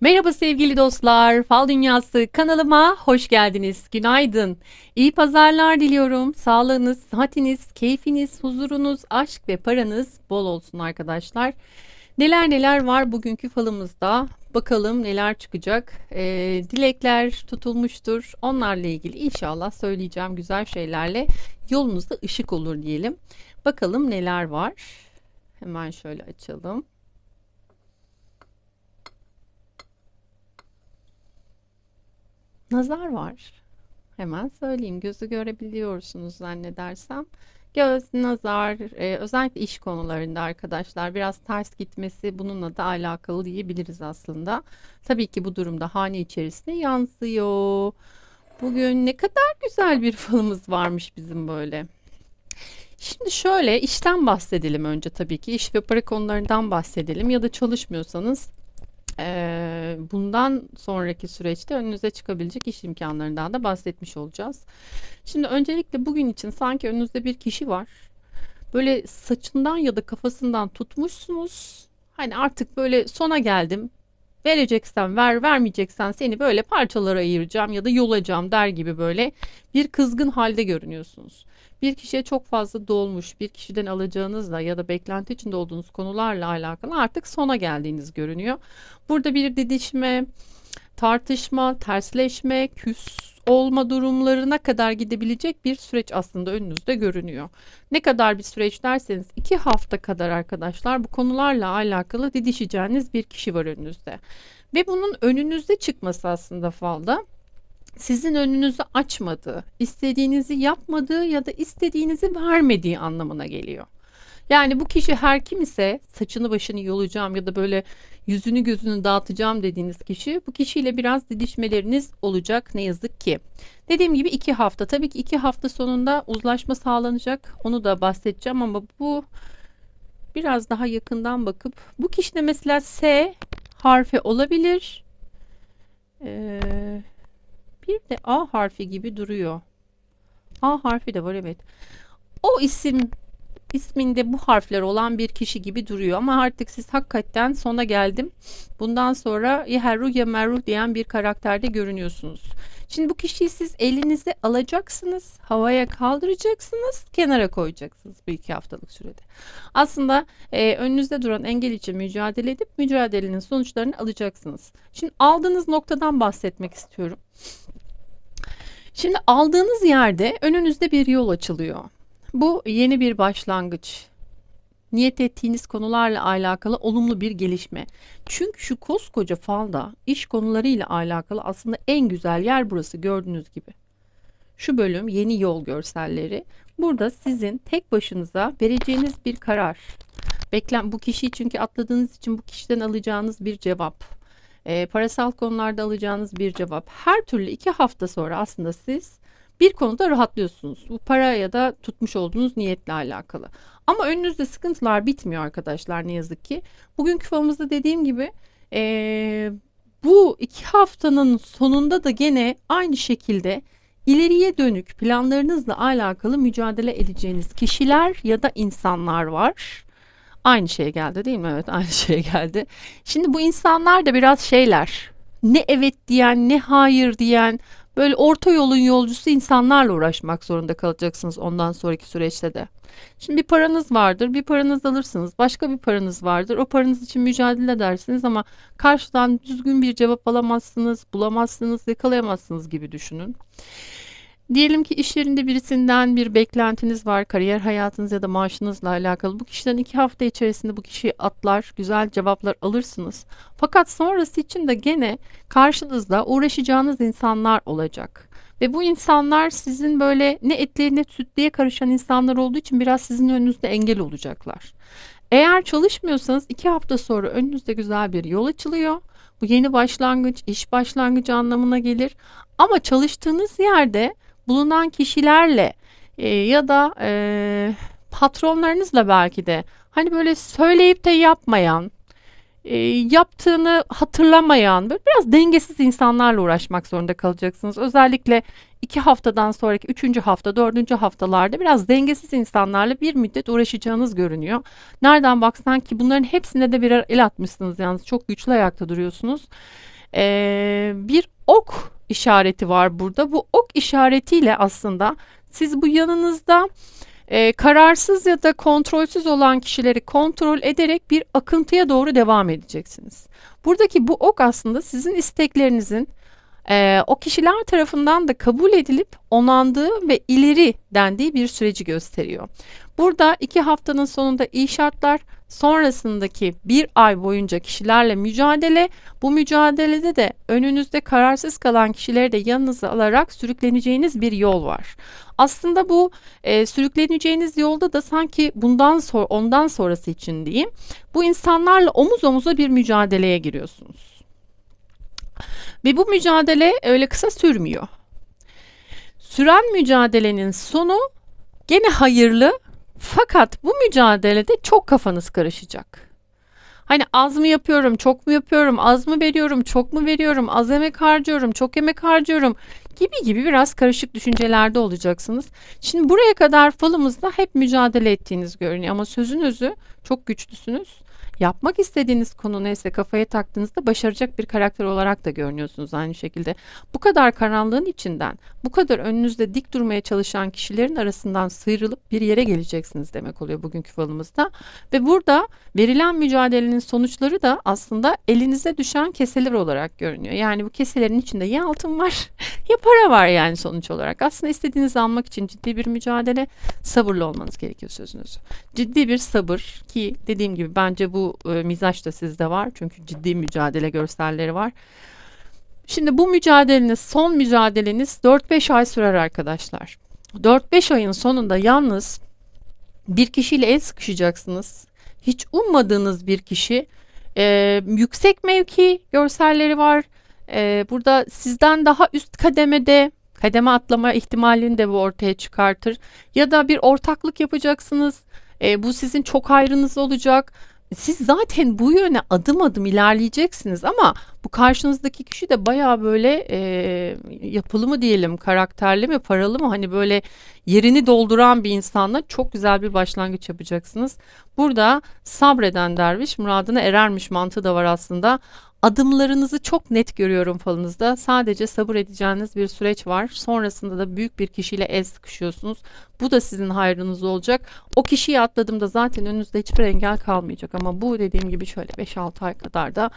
Merhaba sevgili dostlar, Fal Dünyası kanalıma hoş geldiniz. Günaydın. İyi pazarlar diliyorum. Sağlığınız, sıhhatiniz, keyfiniz, huzurunuz, aşk ve paranız bol olsun arkadaşlar. Neler neler var bugünkü falımızda. Bakalım neler çıkacak. Ee, dilekler tutulmuştur. Onlarla ilgili inşallah söyleyeceğim güzel şeylerle yolunuzda ışık olur diyelim. Bakalım neler var. Hemen şöyle açalım. Nazar var. Hemen söyleyeyim. Gözü görebiliyorsunuz zannedersem. Göz, nazar, e, özellikle iş konularında arkadaşlar biraz ters gitmesi bununla da alakalı diyebiliriz aslında. Tabii ki bu durumda hane içerisinde yansıyor. Bugün ne kadar güzel bir falımız varmış bizim böyle. Şimdi şöyle işten bahsedelim önce tabii ki iş ve para konularından bahsedelim ya da çalışmıyorsanız Eee, bundan sonraki süreçte önünüze çıkabilecek iş imkanlarından da bahsetmiş olacağız. Şimdi öncelikle bugün için sanki önünüzde bir kişi var. Böyle saçından ya da kafasından tutmuşsunuz. Hani artık böyle sona geldim. Vereceksen ver, vermeyeceksen seni böyle parçalara ayıracağım ya da yolacağım der gibi böyle bir kızgın halde görünüyorsunuz. Bir kişiye çok fazla dolmuş, bir kişiden alacağınızla ya da beklenti içinde olduğunuz konularla alakalı artık sona geldiğiniz görünüyor. Burada bir didişme, tartışma, tersleşme, küs olma durumlarına kadar gidebilecek bir süreç aslında önünüzde görünüyor. Ne kadar bir süreç derseniz iki hafta kadar arkadaşlar bu konularla alakalı didişeceğiniz bir kişi var önünüzde. Ve bunun önünüzde çıkması aslında falda sizin önünüzü açmadığı, istediğinizi yapmadığı ya da istediğinizi vermediği anlamına geliyor. Yani bu kişi her kim ise saçını başını yolacağım ya da böyle yüzünü gözünü dağıtacağım dediğiniz kişi bu kişiyle biraz didişmeleriniz olacak ne yazık ki. Dediğim gibi iki hafta tabii ki iki hafta sonunda uzlaşma sağlanacak onu da bahsedeceğim ama bu biraz daha yakından bakıp bu kişide mesela S harfi olabilir. Ee, bir de A harfi gibi duruyor. A harfi de var evet. O isim isminde bu harfler olan bir kişi gibi duruyor ama artık siz hakikaten sona geldim. Bundan sonra ya herruh ya merruh diyen bir karakterde görünüyorsunuz. Şimdi bu kişiyi siz elinize alacaksınız, havaya kaldıracaksınız, kenara koyacaksınız bu iki haftalık sürede. Aslında e, önünüzde duran engel için mücadele edip mücadelenin sonuçlarını alacaksınız. Şimdi aldığınız noktadan bahsetmek istiyorum. Şimdi aldığınız yerde önünüzde bir yol açılıyor. Bu yeni bir başlangıç. Niyet ettiğiniz konularla alakalı olumlu bir gelişme. Çünkü şu koskoca falda iş konularıyla alakalı aslında en güzel yer burası gördüğünüz gibi. Şu bölüm yeni yol görselleri. Burada sizin tek başınıza vereceğiniz bir karar. Beklen bu kişiyi çünkü atladığınız için bu kişiden alacağınız bir cevap. E, parasal konularda alacağınız bir cevap. Her türlü iki hafta sonra aslında siz bir konuda rahatlıyorsunuz. Bu para ya da tutmuş olduğunuz niyetle alakalı. Ama önünüzde sıkıntılar bitmiyor arkadaşlar ne yazık ki. Bugünkü falımızda dediğim gibi ee, bu iki haftanın sonunda da gene aynı şekilde ileriye dönük planlarınızla alakalı mücadele edeceğiniz kişiler ya da insanlar var. Aynı şey geldi değil mi? Evet aynı şey geldi. Şimdi bu insanlar da biraz şeyler. Ne evet diyen ne hayır diyen Böyle orta yolun yolcusu insanlarla uğraşmak zorunda kalacaksınız ondan sonraki süreçte de. Şimdi bir paranız vardır, bir paranız alırsınız, başka bir paranız vardır. O paranız için mücadele edersiniz ama karşıdan düzgün bir cevap alamazsınız, bulamazsınız, yakalayamazsınız gibi düşünün. Diyelim ki iş yerinde birisinden bir beklentiniz var, kariyer hayatınız ya da maaşınızla alakalı. Bu kişiden iki hafta içerisinde bu kişiyi atlar, güzel cevaplar alırsınız. Fakat sonrası için de gene karşınızda uğraşacağınız insanlar olacak. Ve bu insanlar sizin böyle ne etliye ne sütlüye karışan insanlar olduğu için biraz sizin önünüzde engel olacaklar. Eğer çalışmıyorsanız iki hafta sonra önünüzde güzel bir yol açılıyor. Bu yeni başlangıç, iş başlangıcı anlamına gelir. Ama çalıştığınız yerde bulunan kişilerle e, ya da e, patronlarınızla belki de hani böyle söyleyip de yapmayan e, yaptığını hatırlamayan, böyle biraz dengesiz insanlarla uğraşmak zorunda kalacaksınız. Özellikle iki haftadan sonraki üçüncü hafta, dördüncü haftalarda biraz dengesiz insanlarla bir müddet uğraşacağınız görünüyor. Nereden baksan ki bunların hepsine de birer el atmışsınız yalnız çok güçlü ayakta duruyorsunuz. Ee, bir ok işareti var burada. Bu ok işaretiyle aslında siz bu yanınızda e, kararsız ya da kontrolsüz olan kişileri kontrol ederek bir akıntıya doğru devam edeceksiniz. Buradaki bu ok aslında sizin isteklerinizin e, o kişiler tarafından da kabul edilip onandığı ve ileri dendiği bir süreci gösteriyor. Burada iki haftanın sonunda iyi şartlar, sonrasındaki bir ay boyunca kişilerle mücadele, bu mücadelede de önünüzde kararsız kalan kişileri de yanınıza alarak sürükleneceğiniz bir yol var. Aslında bu e, sürükleneceğiniz yolda da sanki bundan sonra ondan sonrası için diyeyim, bu insanlarla omuz omuza bir mücadeleye giriyorsunuz. Ve bu mücadele öyle kısa sürmüyor. Süren mücadelenin sonu gene hayırlı fakat bu mücadelede çok kafanız karışacak. Hani az mı yapıyorum, çok mu yapıyorum, az mı veriyorum, çok mu veriyorum, az emek harcıyorum, çok emek harcıyorum gibi gibi biraz karışık düşüncelerde olacaksınız. Şimdi buraya kadar falımızda hep mücadele ettiğiniz görünüyor ama sözünüzü çok güçlüsünüz yapmak istediğiniz konu neyse kafaya taktığınızda başaracak bir karakter olarak da görünüyorsunuz aynı şekilde. Bu kadar karanlığın içinden, bu kadar önünüzde dik durmaya çalışan kişilerin arasından sıyrılıp bir yere geleceksiniz demek oluyor bugünkü falımızda. Ve burada verilen mücadelenin sonuçları da aslında elinize düşen keseler olarak görünüyor. Yani bu keselerin içinde ya altın var ya para var yani sonuç olarak. Aslında istediğinizi almak için ciddi bir mücadele, sabırlı olmanız gerekiyor sözünüzü. Ciddi bir sabır ki dediğim gibi bence bu e, mizaç da sizde var. Çünkü ciddi mücadele görselleri var. Şimdi bu mücadeleniz, son mücadeleniz 4-5 ay sürer arkadaşlar. 4-5 ayın sonunda yalnız bir kişiyle el sıkışacaksınız. Hiç ummadığınız bir kişi. E, yüksek mevki görselleri var. E, burada sizden daha üst kademede kademe atlama ihtimalini de bu ortaya çıkartır. Ya da bir ortaklık yapacaksınız. E, bu sizin çok hayrınız olacak siz zaten bu yöne adım adım ilerleyeceksiniz ama bu karşınızdaki kişi de baya böyle e, yapılı mı diyelim, karakterli mi, paralı mı hani böyle yerini dolduran bir insanla çok güzel bir başlangıç yapacaksınız. Burada sabreden derviş muradına erermiş mantığı da var aslında. Adımlarınızı çok net görüyorum falınızda. Sadece sabır edeceğiniz bir süreç var. Sonrasında da büyük bir kişiyle el sıkışıyorsunuz. Bu da sizin hayrınız olacak. O kişiyi atladığımda zaten önünüzde hiçbir engel kalmayacak. Ama bu dediğim gibi şöyle 5-6 ay kadar da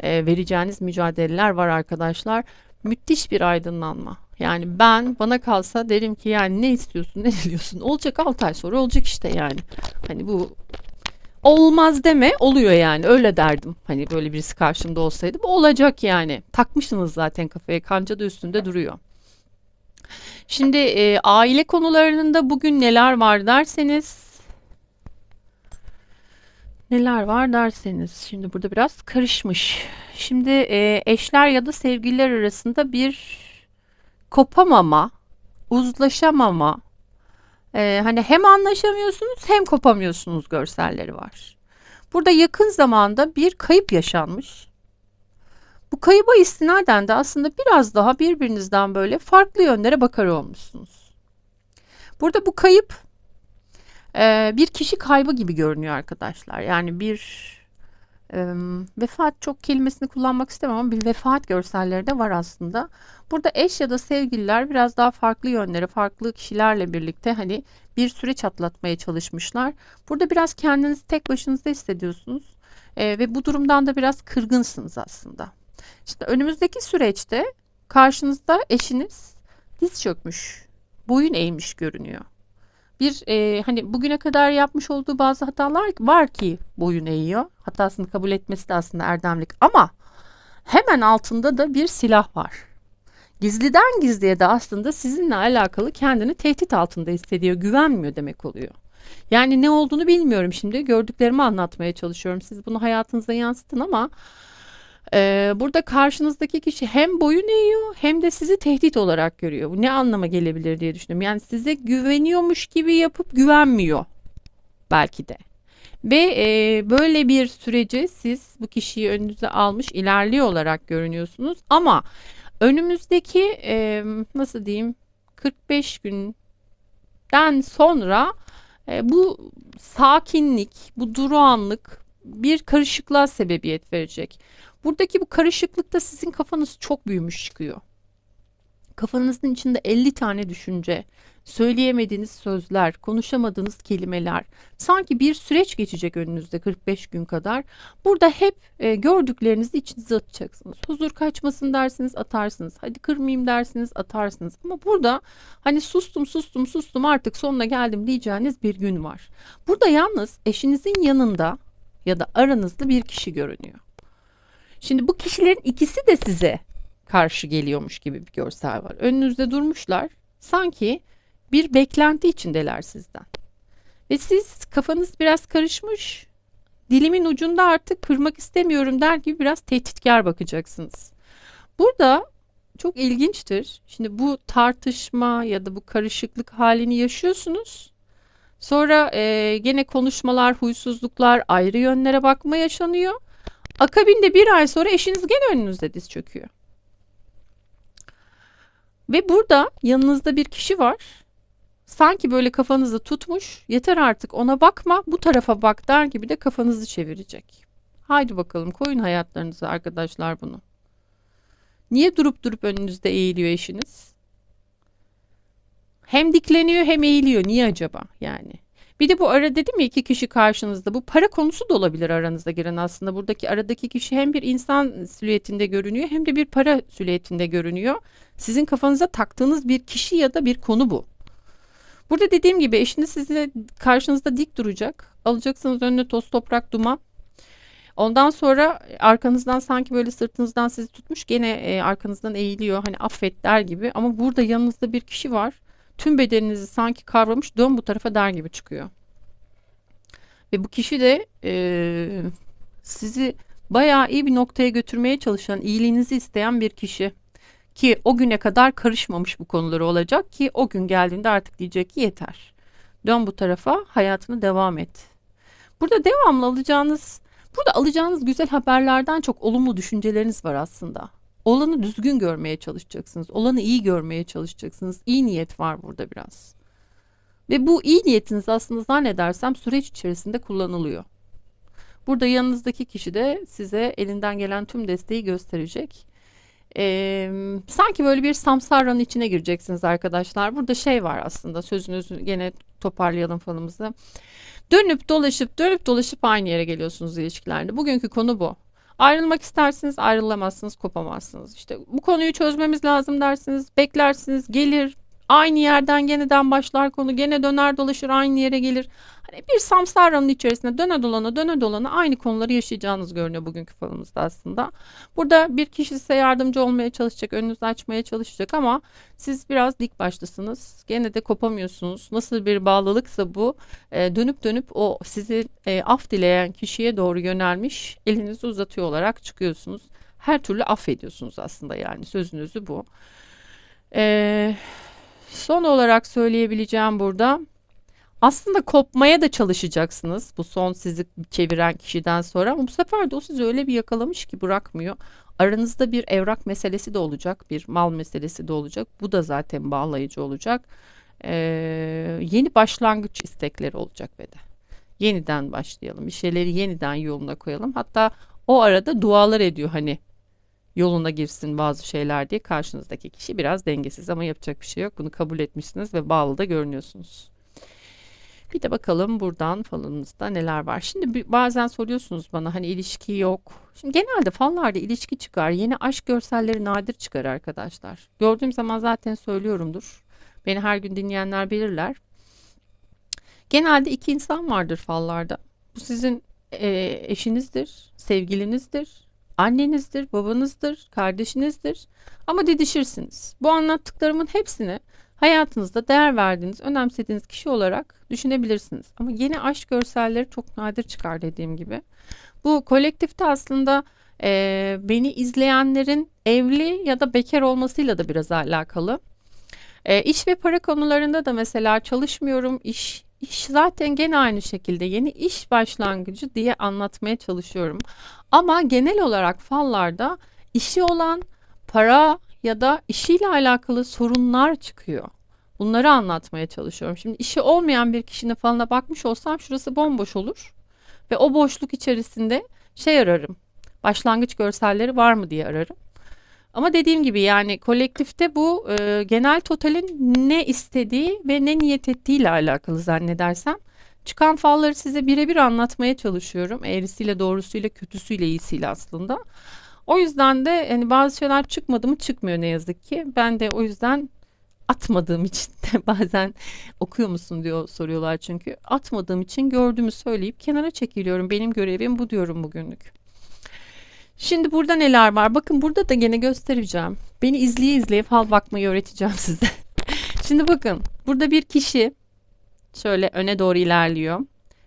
e, vereceğiniz mücadeleler var arkadaşlar. Müthiş bir aydınlanma. Yani ben bana kalsa derim ki yani ne istiyorsun ne diliyorsun olacak 6 ay sonra olacak işte yani. Hani bu olmaz deme oluyor yani öyle derdim. Hani böyle birisi karşımda olsaydı bu olacak yani. Takmışsınız zaten kafaya kanca da üstünde duruyor. Şimdi e, aile konularında bugün neler var derseniz neler var derseniz şimdi burada biraz karışmış. Şimdi e, eşler ya da sevgililer arasında bir kopamama, uzlaşamama, ee, hani hem anlaşamıyorsunuz hem kopamıyorsunuz görselleri var. Burada yakın zamanda bir kayıp yaşanmış. Bu kayıba istinaden de aslında biraz daha birbirinizden böyle farklı yönlere bakar olmuşsunuz. Burada bu kayıp e, bir kişi kaybı gibi görünüyor arkadaşlar. Yani bir e, vefat çok kelimesini kullanmak istemem ama bir vefat görselleri de var aslında. Burada eş ya da sevgililer biraz daha farklı yönlere, farklı kişilerle birlikte hani bir süreç atlatmaya çalışmışlar. Burada biraz kendinizi tek başınıza hissediyorsunuz e, ve bu durumdan da biraz kırgınsınız aslında. İşte önümüzdeki süreçte karşınızda eşiniz diz çökmüş, boyun eğmiş görünüyor. Bir e, hani bugüne kadar yapmış olduğu bazı hatalar var ki boyun eğiyor. Hatasını kabul etmesi de aslında erdemlik ama hemen altında da bir silah var. Gizliden gizliye de aslında sizinle alakalı kendini tehdit altında hissediyor, güvenmiyor demek oluyor. Yani ne olduğunu bilmiyorum şimdi. Gördüklerimi anlatmaya çalışıyorum. Siz bunu hayatınıza yansıtın ama e, burada karşınızdaki kişi hem boyun eğiyor hem de sizi tehdit olarak görüyor. Bu ne anlama gelebilir diye düşünüyorum. Yani size güveniyormuş gibi yapıp güvenmiyor belki de. Ve e, böyle bir süreci siz bu kişiyi önünüze almış ilerliyor olarak görünüyorsunuz. Ama önümüzdeki e, nasıl diyeyim 45 günden sonra e, bu sakinlik, bu durağanlık bir karışıklığa sebebiyet verecek. Buradaki bu karışıklıkta sizin kafanız çok büyümüş çıkıyor. Kafanızın içinde 50 tane düşünce, söyleyemediğiniz sözler, konuşamadığınız kelimeler, sanki bir süreç geçecek önünüzde 45 gün kadar. Burada hep e, gördüklerinizi içinize atacaksınız. Huzur kaçmasın dersiniz atarsınız. Hadi kırmayayım dersiniz atarsınız. Ama burada hani sustum sustum sustum artık sonuna geldim diyeceğiniz bir gün var. Burada yalnız eşinizin yanında ya da aranızda bir kişi görünüyor. Şimdi bu kişilerin ikisi de size karşı geliyormuş gibi bir görsel var. Önünüzde durmuşlar. Sanki bir beklenti içindeler sizden. Ve siz kafanız biraz karışmış. Dilimin ucunda artık kırmak istemiyorum der gibi biraz tehditkar bakacaksınız. Burada çok ilginçtir. Şimdi bu tartışma ya da bu karışıklık halini yaşıyorsunuz. Sonra e, gene konuşmalar, huysuzluklar, ayrı yönlere bakma yaşanıyor. Akabinde bir ay sonra eşiniz gene önünüzde diz çöküyor. Ve burada yanınızda bir kişi var. Sanki böyle kafanızı tutmuş. Yeter artık ona bakma, bu tarafa bak der gibi de kafanızı çevirecek. Haydi bakalım koyun hayatlarınıza arkadaşlar bunu. Niye durup durup önünüzde eğiliyor eşiniz? Hem dikleniyor hem eğiliyor. Niye acaba yani? Bir de bu ara dedim ya iki kişi karşınızda. Bu para konusu da olabilir aranızda giren aslında. Buradaki aradaki kişi hem bir insan silüetinde görünüyor hem de bir para silüetinde görünüyor. Sizin kafanıza taktığınız bir kişi ya da bir konu bu. Burada dediğim gibi eşiniz size karşınızda dik duracak. Alacaksınız önüne toz toprak duman. Ondan sonra arkanızdan sanki böyle sırtınızdan sizi tutmuş gene e, arkanızdan eğiliyor. Hani affet der gibi ama burada yanınızda bir kişi var tüm bedeninizi sanki kavramış dön bu tarafa der gibi çıkıyor. Ve bu kişi de e, sizi bayağı iyi bir noktaya götürmeye çalışan, iyiliğinizi isteyen bir kişi. Ki o güne kadar karışmamış bu konuları olacak ki o gün geldiğinde artık diyecek ki yeter. Dön bu tarafa hayatını devam et. Burada devamlı alacağınız, burada alacağınız güzel haberlerden çok olumlu düşünceleriniz var aslında. Olanı düzgün görmeye çalışacaksınız. Olanı iyi görmeye çalışacaksınız. İyi niyet var burada biraz. Ve bu iyi niyetiniz aslında zannedersem süreç içerisinde kullanılıyor. Burada yanınızdaki kişi de size elinden gelen tüm desteği gösterecek. Ee, sanki böyle bir samsaranın içine gireceksiniz arkadaşlar. Burada şey var aslında sözünüzü gene toparlayalım falımızı. Dönüp dolaşıp dönüp dolaşıp aynı yere geliyorsunuz ilişkilerde. Bugünkü konu bu. Ayrılmak istersiniz, ayrılamazsınız, kopamazsınız. İşte bu konuyu çözmemiz lazım dersiniz, beklersiniz, gelir, Aynı yerden yeniden başlar konu. Gene döner dolaşır aynı yere gelir. Hani bir samsaranın içerisinde döne dolana döne dolana aynı konuları yaşayacağınız görünüyor bugünkü falımızda aslında. Burada bir kişi size yardımcı olmaya çalışacak, önünüzü açmaya çalışacak ama siz biraz dik başlısınız. Gene de kopamıyorsunuz. Nasıl bir bağlılıksa bu e, dönüp dönüp o sizi e, af dileyen kişiye doğru yönelmiş elinizi uzatıyor olarak çıkıyorsunuz. Her türlü affediyorsunuz aslında yani sözünüzü bu. Eee Son olarak söyleyebileceğim burada aslında kopmaya da çalışacaksınız bu son sizi çeviren kişiden sonra ama bu sefer de o sizi öyle bir yakalamış ki bırakmıyor. Aranızda bir evrak meselesi de olacak, bir mal meselesi de olacak. Bu da zaten bağlayıcı olacak. Ee, yeni başlangıç istekleri olacak ve de. Yeniden başlayalım, bir şeyleri yeniden yoluna koyalım. Hatta o arada dualar ediyor hani yoluna girsin bazı şeyler diye karşınızdaki kişi biraz dengesiz ama yapacak bir şey yok. Bunu kabul etmişsiniz ve bağlı da görünüyorsunuz. Bir de bakalım buradan falınızda neler var. Şimdi bazen soruyorsunuz bana hani ilişki yok. Şimdi genelde fallarda ilişki çıkar. Yeni aşk görselleri nadir çıkar arkadaşlar. Gördüğüm zaman zaten söylüyorumdur. Beni her gün dinleyenler bilirler. Genelde iki insan vardır fallarda. Bu sizin e, eşinizdir, sevgilinizdir, annenizdir, babanızdır, kardeşinizdir ama didişirsiniz. Bu anlattıklarımın hepsini hayatınızda değer verdiğiniz, önemsediğiniz kişi olarak düşünebilirsiniz. Ama yeni aşk görselleri çok nadir çıkar dediğim gibi. Bu kolektifte aslında e, beni izleyenlerin evli ya da bekar olmasıyla da biraz alakalı. E, iş ve para konularında da mesela çalışmıyorum, iş iş zaten gene aynı şekilde yeni iş başlangıcı diye anlatmaya çalışıyorum. Ama genel olarak fallarda işi olan para ya da işiyle alakalı sorunlar çıkıyor. Bunları anlatmaya çalışıyorum. Şimdi işi olmayan bir kişinin falına bakmış olsam şurası bomboş olur. Ve o boşluk içerisinde şey ararım. Başlangıç görselleri var mı diye ararım. Ama dediğim gibi yani kolektifte bu e, genel totalin ne istediği ve ne niyet ettiği ile alakalı zannedersem. Çıkan falları size birebir anlatmaya çalışıyorum. Eğrisiyle, doğrusuyla, kötüsüyle, iyisiyle aslında. O yüzden de hani bazı şeyler çıkmadı mı çıkmıyor ne yazık ki. Ben de o yüzden atmadığım için de bazen okuyor musun diyor soruyorlar çünkü. Atmadığım için gördüğümü söyleyip kenara çekiliyorum. Benim görevim bu diyorum bugünlük. Şimdi burada neler var? Bakın burada da gene göstereceğim. Beni izleye izleye fal bakmayı öğreteceğim size. Şimdi bakın burada bir kişi şöyle öne doğru ilerliyor.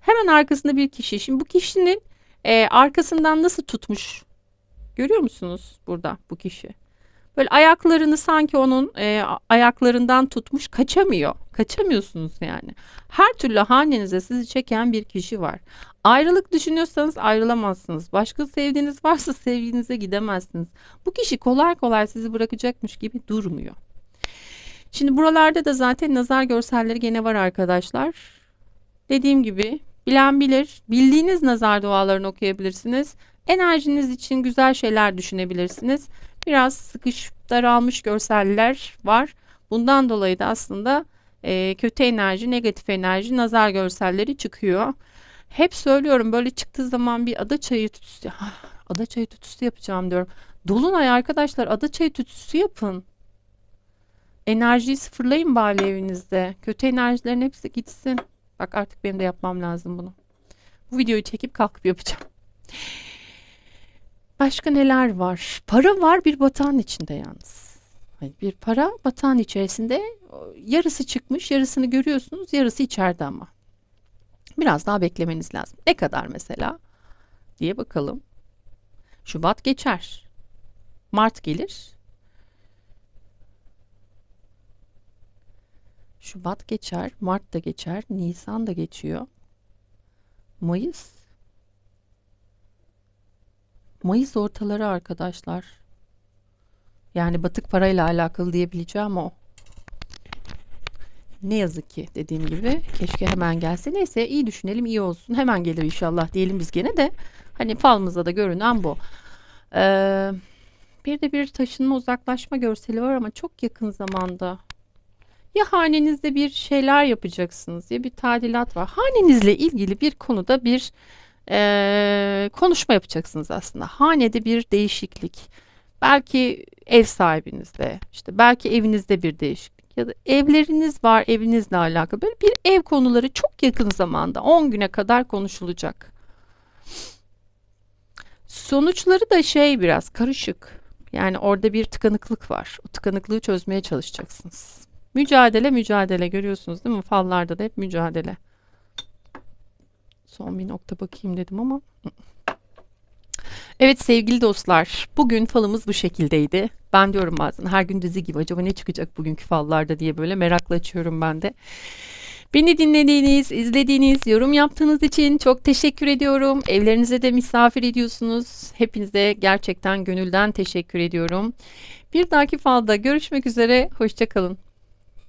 Hemen arkasında bir kişi. Şimdi bu kişinin e, arkasından nasıl tutmuş? Görüyor musunuz burada bu kişi? Böyle ayaklarını sanki onun e, ayaklarından tutmuş kaçamıyor. Kaçamıyorsunuz yani. Her türlü hanenize sizi çeken bir kişi var. Ayrılık düşünüyorsanız ayrılamazsınız. Başka sevdiğiniz varsa sevginize gidemezsiniz. Bu kişi kolay kolay sizi bırakacakmış gibi durmuyor. Şimdi buralarda da zaten nazar görselleri gene var arkadaşlar. Dediğim gibi bilen bilir. Bildiğiniz nazar dualarını okuyabilirsiniz. Enerjiniz için güzel şeyler düşünebilirsiniz. Biraz sıkış daralmış görseller var. Bundan dolayı da aslında e, kötü enerji, negatif enerji, nazar görselleri çıkıyor. Hep söylüyorum böyle çıktığı zaman bir ada çayı tütsüsü, ada çayı tütsüsü yapacağım diyorum. Dolunay arkadaşlar ada çayı tütsüsü yapın. Enerjiyi sıfırlayın bari evinizde. Kötü enerjilerin hepsi gitsin. Bak artık benim de yapmam lazım bunu. Bu videoyu çekip kalkıp yapacağım. Başka neler var? Para var bir batağın içinde yalnız. Bir para batağın içerisinde yarısı çıkmış, yarısını görüyorsunuz, yarısı içeride ama. Biraz daha beklemeniz lazım. Ne kadar mesela diye bakalım. Şubat geçer. Mart gelir. Şubat geçer, Mart da geçer, Nisan da geçiyor. Mayıs. Mayıs ortaları arkadaşlar. Yani batık parayla alakalı diyebileceğim o. Ne yazık ki dediğim gibi keşke hemen gelse. Neyse iyi düşünelim iyi olsun. Hemen gelir inşallah diyelim biz gene de. Hani falımızda da görünen bu. Ee, bir de bir taşınma uzaklaşma görseli var ama çok yakın zamanda. Ya hanenizde bir şeyler yapacaksınız ya bir tadilat var. Hanenizle ilgili bir konuda bir e, konuşma yapacaksınız aslında. Hanede bir değişiklik. Belki ev sahibinizde, işte belki evinizde bir değişiklik ya da evleriniz var evinizle alakalı böyle bir ev konuları çok yakın zamanda 10 güne kadar konuşulacak. Sonuçları da şey biraz karışık. Yani orada bir tıkanıklık var. O tıkanıklığı çözmeye çalışacaksınız. Mücadele mücadele görüyorsunuz değil mi? Fallarda da hep mücadele. Son bir nokta bakayım dedim ama. Evet sevgili dostlar, bugün falımız bu şekildeydi. Ben diyorum bazen her gün dizi gibi acaba ne çıkacak bugünkü fallarda diye böyle merakla açıyorum ben de. Beni dinlediğiniz, izlediğiniz, yorum yaptığınız için çok teşekkür ediyorum. Evlerinize de misafir ediyorsunuz. Hepinize gerçekten gönülden teşekkür ediyorum. Bir dahaki falda görüşmek üzere. Hoşçakalın.